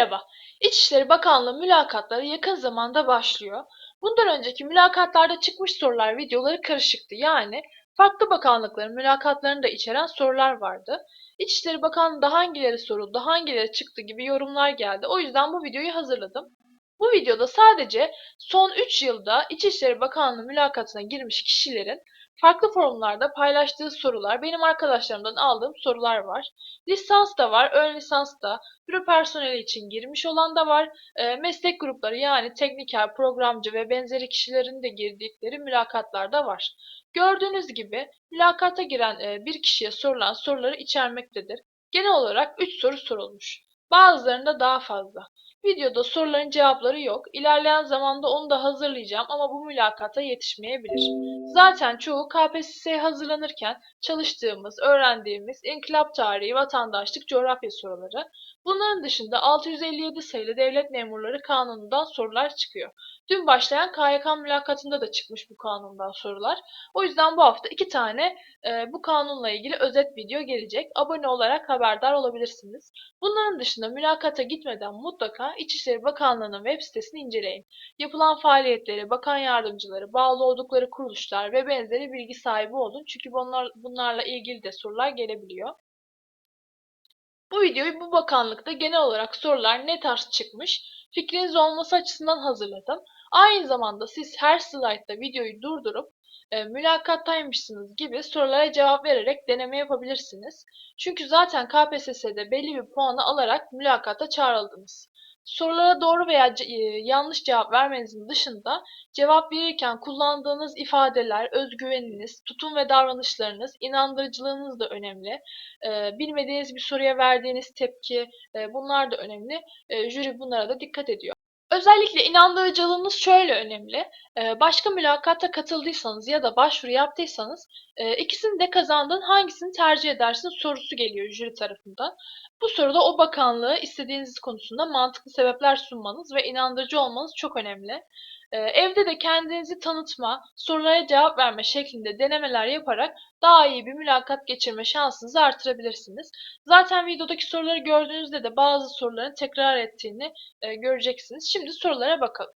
Merhaba. İçişleri Bakanlığı mülakatları yakın zamanda başlıyor. Bundan önceki mülakatlarda çıkmış sorular videoları karışıktı. Yani farklı bakanlıkların mülakatlarını da içeren sorular vardı. İçişleri Bakanlığı'nda hangileri soruldu, hangileri çıktı gibi yorumlar geldi. O yüzden bu videoyu hazırladım. Bu videoda sadece son 3 yılda İçişleri Bakanlığı mülakatına girmiş kişilerin farklı forumlarda paylaştığı sorular, benim arkadaşlarımdan aldığım sorular var. Lisans da var, ön lisans da, büro personeli için girmiş olan da var. E, meslek grupları yani tekniker, programcı ve benzeri kişilerin de girdikleri mülakatlar da var. Gördüğünüz gibi mülakata giren e, bir kişiye sorulan soruları içermektedir. Genel olarak 3 soru sorulmuş. Bazılarında daha fazla. Videoda soruların cevapları yok. İlerleyen zamanda onu da hazırlayacağım ama bu mülakata yetişmeyebilir. Zaten çoğu KPSS'ye hazırlanırken çalıştığımız, öğrendiğimiz inkılap tarihi, vatandaşlık, coğrafya soruları. Bunların dışında 657 sayılı Devlet Memurları Kanunu'ndan sorular çıkıyor. Dün başlayan KYK mülakatında da çıkmış bu kanundan sorular. O yüzden bu hafta iki tane e, bu kanunla ilgili özet video gelecek. Abone olarak haberdar olabilirsiniz. Bunların dışında mülakata gitmeden mutlaka İçişleri Bakanlığı'nın web sitesini inceleyin. Yapılan faaliyetleri, bakan yardımcıları, bağlı oldukları kuruluşlar ve benzeri bilgi sahibi olun. Çünkü bunlar, bunlarla ilgili de sorular gelebiliyor. Bu videoyu bu bakanlıkta genel olarak sorular ne tarz çıkmış fikriniz olması açısından hazırladım. Aynı zamanda siz her slaytta videoyu durdurup e, mülakattaymışsınız gibi sorulara cevap vererek deneme yapabilirsiniz. Çünkü zaten KPSS'de belli bir puanı alarak mülakata çağrıldınız. Sorulara doğru veya e, yanlış cevap vermenizin dışında cevap verirken kullandığınız ifadeler, özgüveniniz, tutum ve davranışlarınız, inandırıcılığınız da önemli. E, bilmediğiniz bir soruya verdiğiniz tepki e, bunlar da önemli. Jüri bunlara da dikkat ediyor. Özellikle inandırıcılığınız şöyle önemli. Başka mülakata katıldıysanız ya da başvuru yaptıysanız ikisini de kazandın hangisini tercih edersin sorusu geliyor jüri tarafından. Bu soruda o bakanlığı istediğiniz konusunda mantıklı sebepler sunmanız ve inandırıcı olmanız çok önemli. Evde de kendinizi tanıtma, sorulara cevap verme şeklinde denemeler yaparak daha iyi bir mülakat geçirme şansınızı artırabilirsiniz. Zaten videodaki soruları gördüğünüzde de bazı soruların tekrar ettiğini göreceksiniz. Şimdi sorulara bakalım.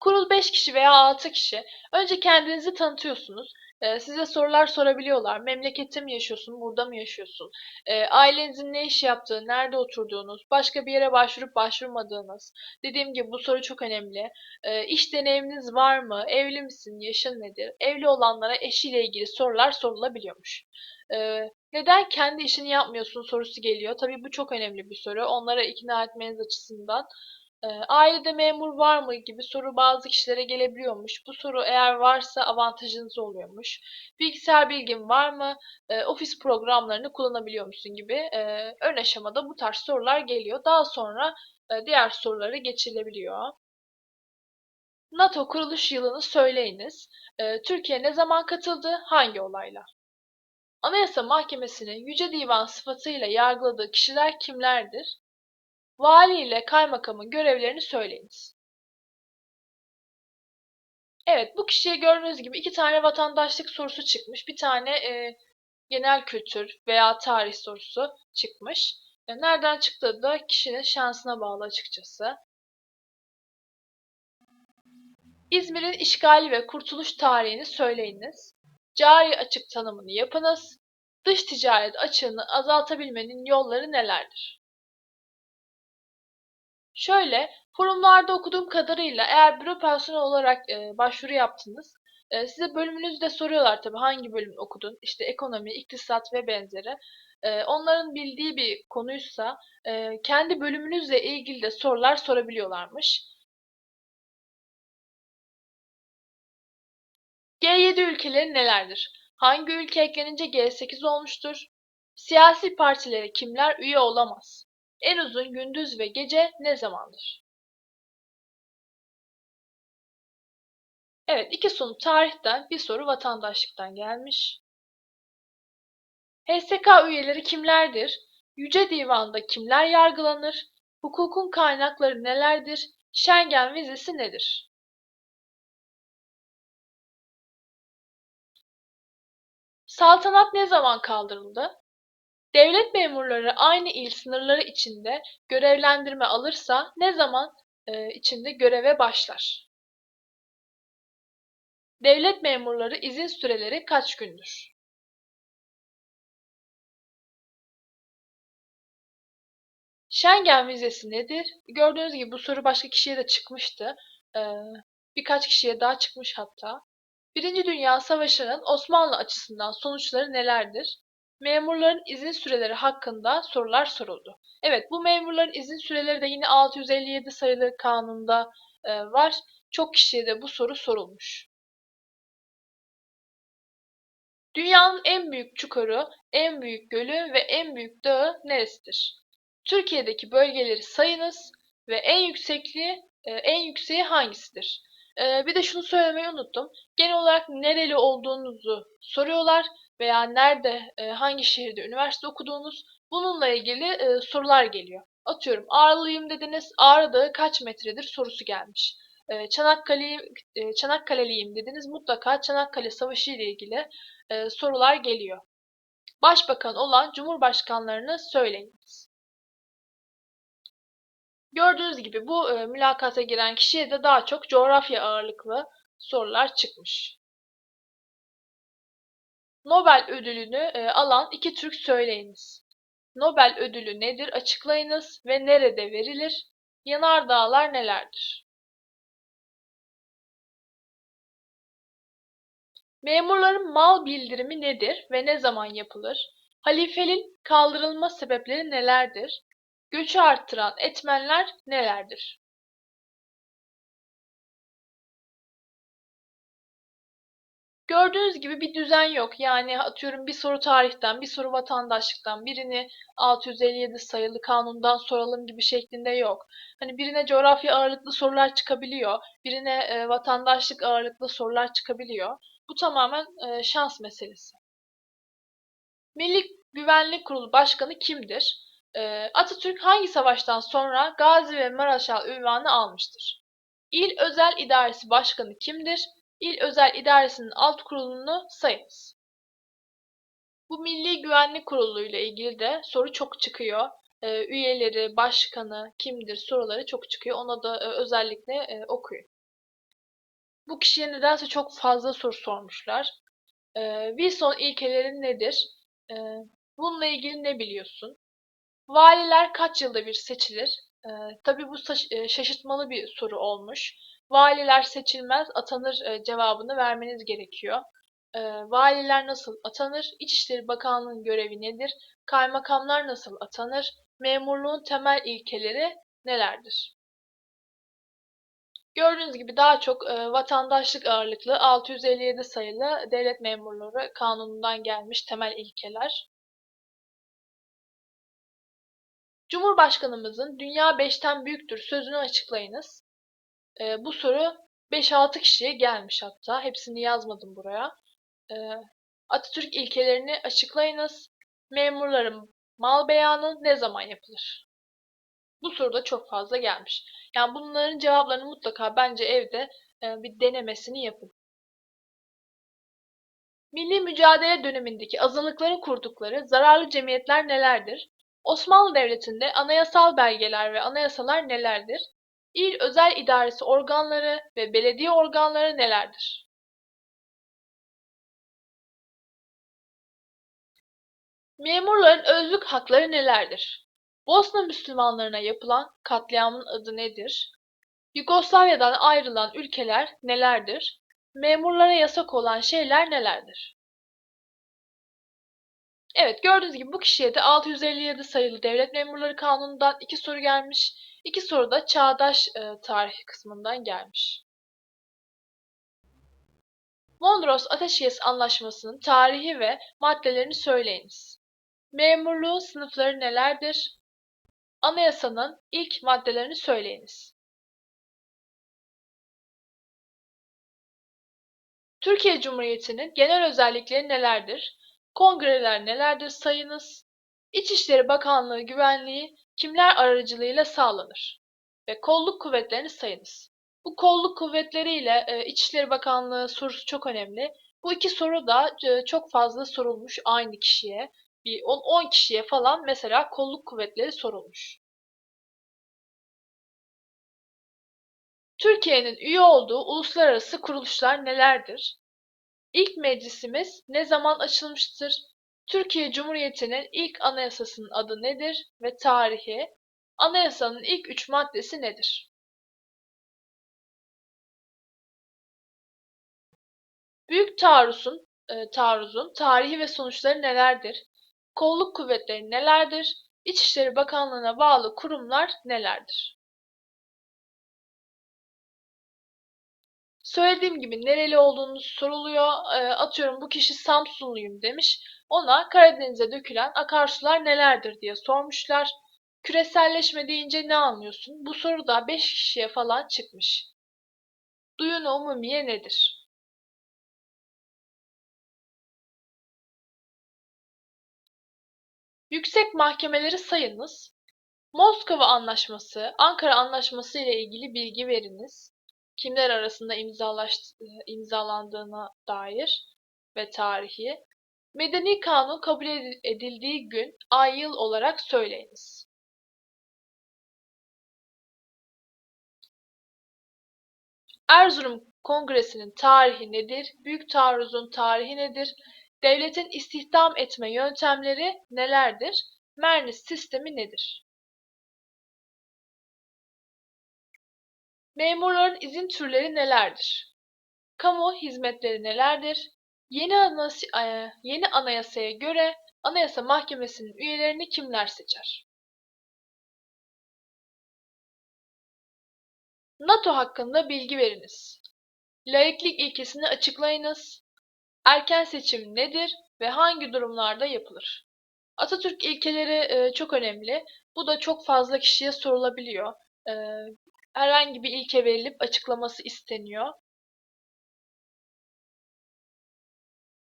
Kurul 5 kişi veya 6 kişi. Önce kendinizi tanıtıyorsunuz. Ee, size sorular sorabiliyorlar. Memlekette mi yaşıyorsun, burada mı yaşıyorsun? Ee, ailenizin ne iş yaptığı, nerede oturduğunuz, başka bir yere başvurup başvurmadığınız. Dediğim gibi bu soru çok önemli. Ee, iş deneyiminiz var mı? Evli misin? Yaşın nedir? Evli olanlara eşiyle ilgili sorular sorulabiliyormuş. Neden kendi işini yapmıyorsun sorusu geliyor. Tabii bu çok önemli bir soru. Onlara ikna etmeniz açısından ailede memur var mı gibi soru bazı kişilere gelebiliyormuş. Bu soru eğer varsa avantajınız oluyormuş. Bilgisayar bilgin var mı? ofis programlarını kullanabiliyor musun gibi ön aşamada bu tarz sorular geliyor. Daha sonra diğer soruları geçilebiliyor. NATO kuruluş yılını söyleyiniz. Türkiye ne zaman katıldı? Hangi olayla? Anayasa Mahkemesi'nin Yüce Divan sıfatıyla yargıladığı kişiler kimlerdir? Vali ile kaymakamın görevlerini söyleyiniz. Evet, bu kişiye gördüğünüz gibi iki tane vatandaşlık sorusu çıkmış. Bir tane e, genel kültür veya tarih sorusu çıkmış. E, nereden çıktığı da kişinin şansına bağlı açıkçası. İzmir'in işgali ve kurtuluş tarihini söyleyiniz. Cari açık tanımını yapınız. Dış ticaret açığını azaltabilmenin yolları nelerdir? Şöyle, forumlarda okuduğum kadarıyla eğer büro personeli olarak e, başvuru yaptınız, e, size bölümünüzü de soruyorlar tabii hangi bölüm okudun, işte ekonomi, iktisat ve benzeri. E, onların bildiği bir konuysa e, kendi bölümünüzle ilgili de sorular sorabiliyorlarmış. G7 ülkeleri nelerdir? Hangi ülke eklenince G8 olmuştur? Siyasi partilere kimler üye olamaz? En uzun gündüz ve gece ne zamandır? Evet, iki soru tarihten, bir soru vatandaşlıktan gelmiş. HSK üyeleri kimlerdir? Yüce Divan'da kimler yargılanır? Hukukun kaynakları nelerdir? Schengen vizesi nedir? Saltanat ne zaman kaldırıldı? Devlet memurları aynı il sınırları içinde görevlendirme alırsa ne zaman e, içinde göreve başlar? Devlet memurları izin süreleri kaç gündür? Schengen vizesi nedir? Gördüğünüz gibi bu soru başka kişiye de çıkmıştı. Ee, birkaç kişiye daha çıkmış hatta. Birinci Dünya Savaşı'nın Osmanlı açısından sonuçları nelerdir? Memurların izin süreleri hakkında sorular soruldu. Evet, bu memurların izin süreleri de yine 657 sayılı kanunda e, var. Çok kişiye de bu soru sorulmuş. Dünyanın en büyük çukuru, en büyük gölü ve en büyük dağı neresidir? Türkiye'deki bölgeleri sayınız ve en yüksekliği, e, en yükseği hangisidir? E, bir de şunu söylemeyi unuttum. Genel olarak nereli olduğunuzu soruyorlar veya nerede, e, hangi şehirde üniversite okuduğunuz bununla ilgili sorular geliyor. Atıyorum Ağrılıyım dediniz, Ağrı Dağı kaç metredir sorusu gelmiş. Çanakkale, Çanakkale'liyim dediniz mutlaka Çanakkale Savaşı ile ilgili sorular geliyor. Başbakan olan Cumhurbaşkanlarını söyleyiniz. Gördüğünüz gibi bu e, mülakata giren kişiye de daha çok coğrafya ağırlıklı sorular çıkmış. Nobel ödülünü e, alan iki Türk söyleyiniz. Nobel ödülü nedir açıklayınız ve nerede verilir? Yanardağlar nelerdir? Memurların mal bildirimi nedir ve ne zaman yapılır? Halifeliğin kaldırılma sebepleri nelerdir? Göçü arttıran etmenler nelerdir? Gördüğünüz gibi bir düzen yok. Yani atıyorum bir soru tarihten, bir soru vatandaşlıktan, birini 657 sayılı kanundan soralım gibi şeklinde yok. Hani birine coğrafya ağırlıklı sorular çıkabiliyor, birine e, vatandaşlık ağırlıklı sorular çıkabiliyor. Bu tamamen e, şans meselesi. Milli Güvenlik Kurulu Başkanı kimdir? Ee, Atatürk hangi savaştan sonra Gazi ve Maraşal ünvanı almıştır? İl Özel İdaresi Başkanı kimdir? İl Özel İdaresi'nin alt kurulunu sayınız. Bu Milli Güvenlik Kurulu ile ilgili de soru çok çıkıyor. Ee, üyeleri, başkanı kimdir soruları çok çıkıyor. Ona da e, özellikle e, okuyun. Bu kişiye nedense çok fazla soru sormuşlar. Ee, Wilson ilkeleri nedir? Ee, bununla ilgili ne biliyorsun? Valiler kaç yılda bir seçilir? Ee, tabii bu e, şaşırtmalı bir soru olmuş. Valiler seçilmez, atanır e, cevabını vermeniz gerekiyor. E, valiler nasıl atanır? İçişleri Bakanlığı'nın görevi nedir? Kaymakamlar nasıl atanır? Memurluğun temel ilkeleri nelerdir? Gördüğünüz gibi daha çok e, vatandaşlık ağırlıklı 657 sayılı devlet memurları kanunundan gelmiş temel ilkeler. Cumhurbaşkanımızın "Dünya beşten büyüktür" sözünü açıklayınız. Ee, bu soru 5-6 kişiye gelmiş hatta. Hepsini yazmadım buraya. Ee, Atatürk ilkelerini açıklayınız. Memurların mal beyanı ne zaman yapılır? Bu soruda çok fazla gelmiş. Yani bunların cevaplarını mutlaka bence evde e, bir denemesini yapın. Milli mücadele dönemindeki azınlıkların kurdukları zararlı cemiyetler nelerdir? Osmanlı Devleti'nde anayasal belgeler ve anayasalar nelerdir? İl özel idaresi organları ve belediye organları nelerdir? Memurların özlük hakları nelerdir? Bosna Müslümanlarına yapılan katliamın adı nedir? Yugoslavya'dan ayrılan ülkeler nelerdir? Memurlara yasak olan şeyler nelerdir? Evet gördüğünüz gibi bu kişiye de 657 sayılı Devlet Memurları Kanunu'ndan iki soru gelmiş. İki soru da çağdaş e, tarih kısmından gelmiş. Mondros Ateşkes Anlaşması'nın tarihi ve maddelerini söyleyiniz. Memurluğun sınıfları nelerdir? Anayasanın ilk maddelerini söyleyiniz. Türkiye Cumhuriyeti'nin genel özellikleri nelerdir? Kongreler nelerdir sayınız? İçişleri Bakanlığı güvenliği kimler aracılığıyla sağlanır? Ve kolluk kuvvetlerini sayınız. Bu kolluk kuvvetleriyle e, İçişleri Bakanlığı sorusu çok önemli. Bu iki soru da e, çok fazla sorulmuş aynı kişiye. bir 10 kişiye falan mesela kolluk kuvvetleri sorulmuş. Türkiye'nin üye olduğu uluslararası kuruluşlar nelerdir? İlk meclisimiz ne zaman açılmıştır? Türkiye Cumhuriyeti'nin ilk anayasasının adı nedir ve tarihi? Anayasanın ilk üç maddesi nedir? Büyük taarruzun, e, taarruzun tarihi ve sonuçları nelerdir? Kolluk kuvvetleri nelerdir? İçişleri Bakanlığı'na bağlı kurumlar nelerdir? Söylediğim gibi nereli olduğunuz soruluyor. E, atıyorum bu kişi Samsunluyum demiş. Ona Karadeniz'e dökülen akarsular nelerdir diye sormuşlar. Küreselleşme deyince ne anlıyorsun? Bu soru da 5 kişiye falan çıkmış. Duyun umumiye nedir? Yüksek mahkemeleri sayınız. Moskova Anlaşması, Ankara Anlaşması ile ilgili bilgi veriniz. Kimler arasında imzalandığına dair ve tarihi. Medeni kanun kabul edildiği gün, ay yıl olarak söyleyiniz. Erzurum Kongresi'nin tarihi nedir? Büyük taarruzun tarihi nedir? Devletin istihdam etme yöntemleri nelerdir? Mernis sistemi nedir? Memurların izin türleri nelerdir? Kamu hizmetleri nelerdir? Yeni, anayasa, e, yeni anayasaya göre Anayasa Mahkemesi'nin üyelerini kimler seçer? NATO hakkında bilgi veriniz. Laiklik ilkesini açıklayınız. Erken seçim nedir ve hangi durumlarda yapılır? Atatürk ilkeleri e, çok önemli. Bu da çok fazla kişiye sorulabiliyor. Herhangi bir ilke verilip açıklaması isteniyor.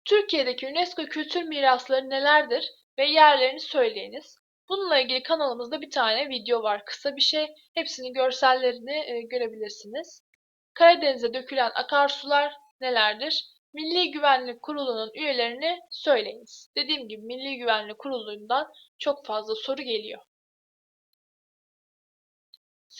Türkiye'deki UNESCO kültür mirasları nelerdir ve yerlerini söyleyiniz. Bununla ilgili kanalımızda bir tane video var. Kısa bir şey. Hepsinin görsellerini e, görebilirsiniz. Karadeniz'e dökülen akarsular nelerdir? Milli Güvenlik Kurulu'nun üyelerini söyleyiniz. Dediğim gibi Milli Güvenlik Kurulu'ndan çok fazla soru geliyor.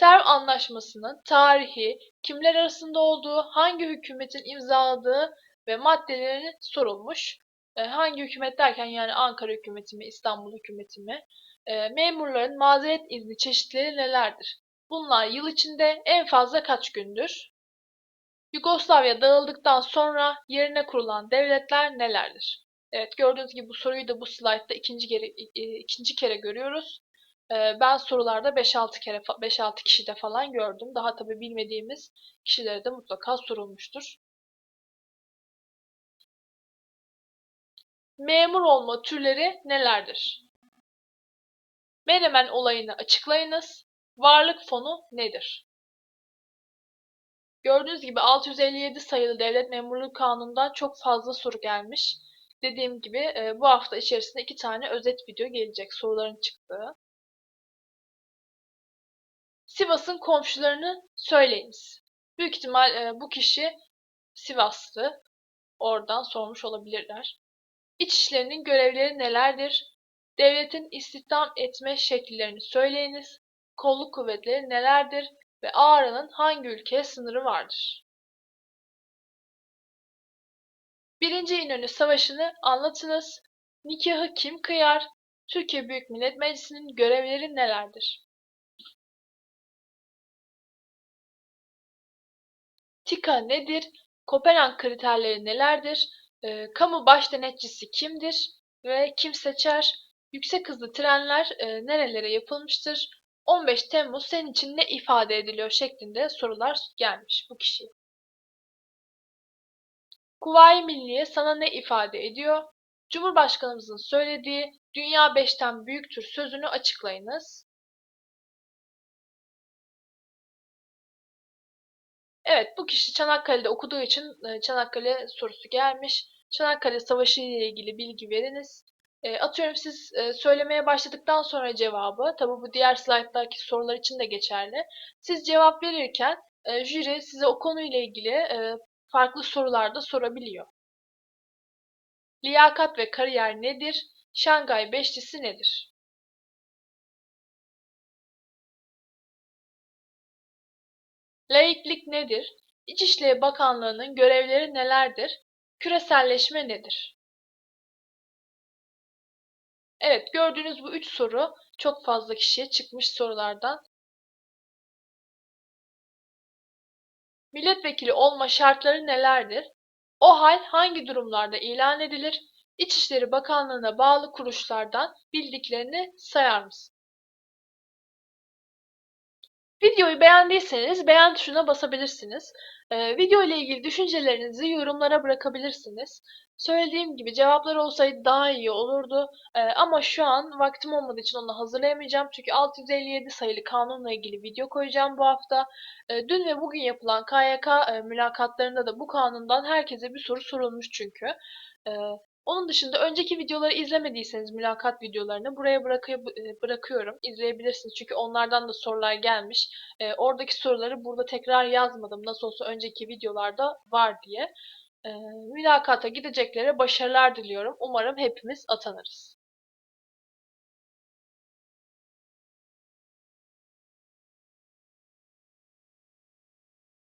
Serv Anlaşması'nın tarihi, kimler arasında olduğu, hangi hükümetin imzaladığı ve maddeleri sorulmuş. E, hangi hükümet derken yani Ankara hükümeti mi, İstanbul hükümeti mi? E, memurların mazeret izni çeşitleri nelerdir? Bunlar yıl içinde en fazla kaç gündür? Yugoslavya dağıldıktan sonra yerine kurulan devletler nelerdir? Evet gördüğünüz gibi bu soruyu da bu slaytta ikinci kere, ikinci kere görüyoruz. Ben sorularda 5-6 kere 5-6 kişide falan gördüm. Daha tabi bilmediğimiz kişilere de mutlaka sorulmuştur. Memur olma türleri nelerdir? Menemen olayını açıklayınız. Varlık fonu nedir? Gördüğünüz gibi 657 sayılı Devlet Memurluğu Kanunu'ndan çok fazla soru gelmiş. Dediğim gibi e, bu hafta içerisinde iki tane özet video gelecek soruların çıktığı. Sivas'ın komşularını söyleyiniz. Büyük ihtimal e, bu kişi Sivaslı. Oradan sormuş olabilirler. İç işlerinin görevleri nelerdir? Devletin istihdam etme şekillerini söyleyiniz. Kolluk kuvvetleri nelerdir? Ve Ağrı'nın hangi ülkeye sınırı vardır? Birinci İnönü Savaşı'nı anlatınız. Nikahı kim kıyar? Türkiye Büyük Millet Meclisi'nin görevleri nelerdir? TİKA nedir? Kopenhag kriterleri nelerdir? E, kamu baş denetçisi kimdir ve kim seçer? Yüksek hızlı trenler e, nerelere yapılmıştır? 15 Temmuz senin için ne ifade ediliyor şeklinde sorular gelmiş bu kişiye. Kuvayi Milliye sana ne ifade ediyor? Cumhurbaşkanımızın söylediği dünya beşten büyüktür sözünü açıklayınız. Evet bu kişi Çanakkale'de okuduğu için e, Çanakkale sorusu gelmiş. Çanakkale Savaşı ile ilgili bilgi veriniz. E, atıyorum siz e, söylemeye başladıktan sonra cevabı, tabi bu diğer slaytlardaki sorular için de geçerli. Siz cevap verirken jüri size o konuyla ilgili e, farklı sorular da sorabiliyor. Liyakat ve kariyer nedir? Şangay Beşlisi nedir? Laiklik nedir? İçişleri Bakanlığı'nın görevleri nelerdir? Küreselleşme nedir? Evet, gördüğünüz bu üç soru çok fazla kişiye çıkmış sorulardan. Milletvekili olma şartları nelerdir? O hal hangi durumlarda ilan edilir? İçişleri Bakanlığı'na bağlı kuruluşlardan bildiklerini sayar mısın? Videoyu beğendiyseniz beğen tuşuna basabilirsiniz. Ee, video ile ilgili düşüncelerinizi yorumlara bırakabilirsiniz. Söylediğim gibi cevaplar olsaydı daha iyi olurdu. Ee, ama şu an vaktim olmadığı için onu hazırlayamayacağım. Çünkü 657 sayılı kanunla ilgili video koyacağım bu hafta. Ee, dün ve bugün yapılan KYK e, mülakatlarında da bu kanundan herkese bir soru sorulmuş çünkü. Ee, onun dışında önceki videoları izlemediyseniz mülakat videolarını buraya bırakı- bırakıyorum. İzleyebilirsiniz çünkü onlardan da sorular gelmiş. Ee, oradaki soruları burada tekrar yazmadım. Nasıl olsa önceki videolarda var diye. Ee, mülakata gideceklere başarılar diliyorum. Umarım hepimiz atanırız.